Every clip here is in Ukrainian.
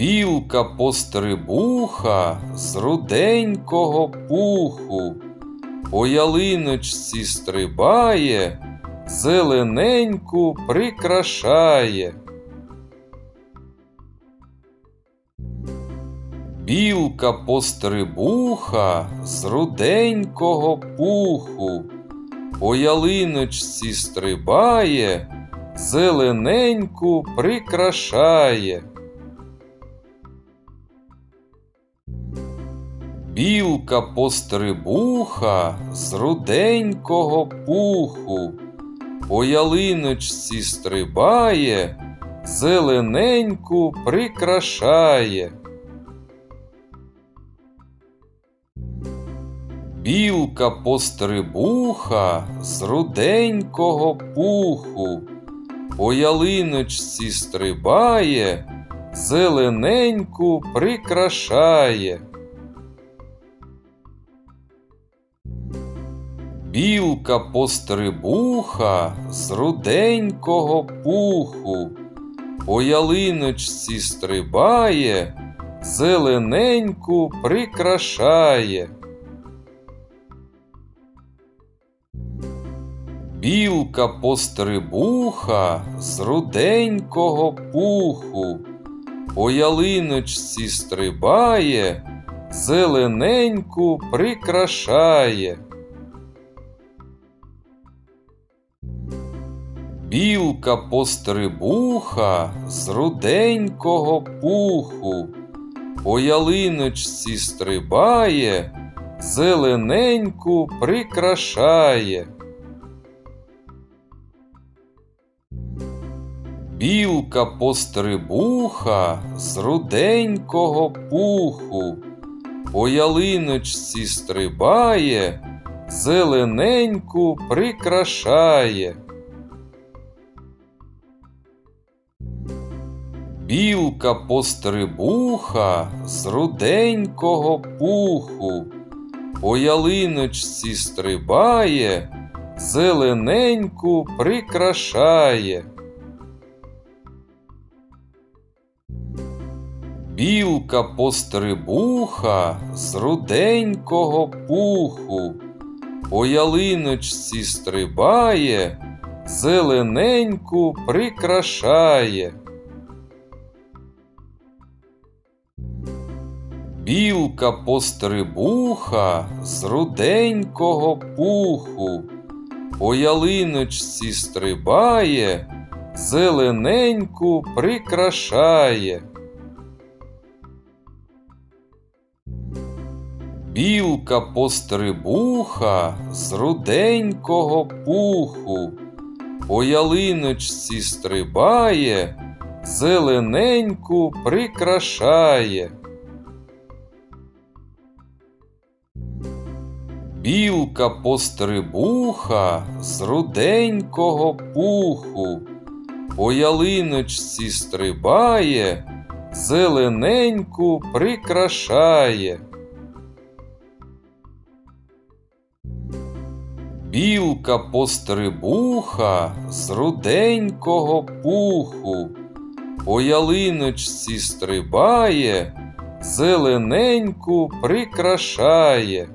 Білка пострибуха з руденького пуху, по ялиночці стрибає, зелененьку прикрашає. Білка пострибуха з руденького пуху, по ялиночці стрибає, зелененьку прикрашає. Білка пострибуха з руденького пуху, по ялиночці стрибає, зелененьку прикрашає. Білка пострибуха з руденького пуху, по ялиночці стрибає, зелененьку прикрашає. Білка пострибуха з руденького пуху, по ялиночці стрибає, зелененьку прикрашає. Білка пострибуха з руденького пуху, по ялиночці стрибає, зелененьку прикрашає. Білка пострибуха з руденького пуху, по ялиночці стрибає, зелененьку прикрашає. Білка пострибуха з руденького пуху, по ялиночці стрибає, зелененьку прикрашає. Білка пострибуха з руденького пуху, по ялиночці стрибає, зелененьку прикрашає. Білка пострибуха з руденького пуху, по ялиночці стрибає, зелененьку прикрашає. Білка пострибуха з руденького пуху, по ялиночці стрибає, зелененьку прикрашає. Білка пострибуха з руденького пуху, по ялиночці стрибає, зелененьку прикрашає. Білка пострибуха з руденького пуху, по ялиночці стрибає, зелененьку прикрашає. Білка пострибуха з руденького пуху, по ялиночці стрибає, зелененьку прикрашає.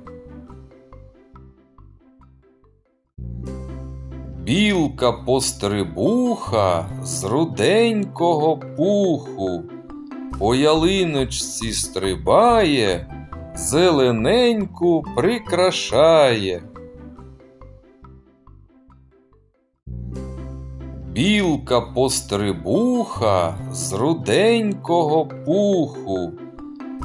Білка пострибуха з руденького пуху, по ялиночці стрибає, зелененьку прикрашає. Білка пострибуха з руденького пуху,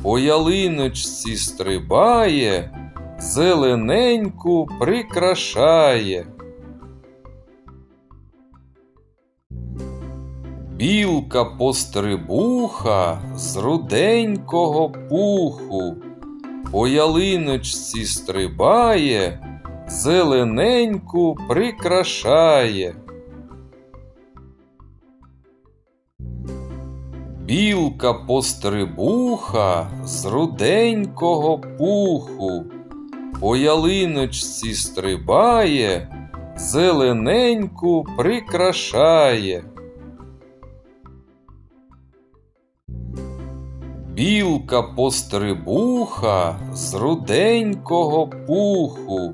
по ялиночці стрибає, зелененьку прикрашає. Білка пострибуха з руденького пуху, по ялиночці стрибає, зелененьку прикрашає. Білка пострибуха з руденького пуху, по ялиночці стрибає, зелененьку прикрашає. Білка пострибуха з руденького пуху,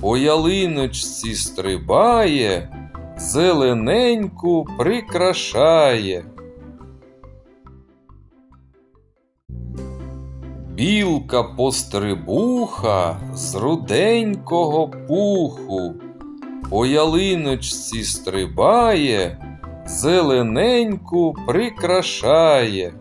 по ялиночці стрибає, зелененьку прикрашає. Білка пострибуха з руденького пуху, по ялиночці стрибає, зелененьку прикрашає.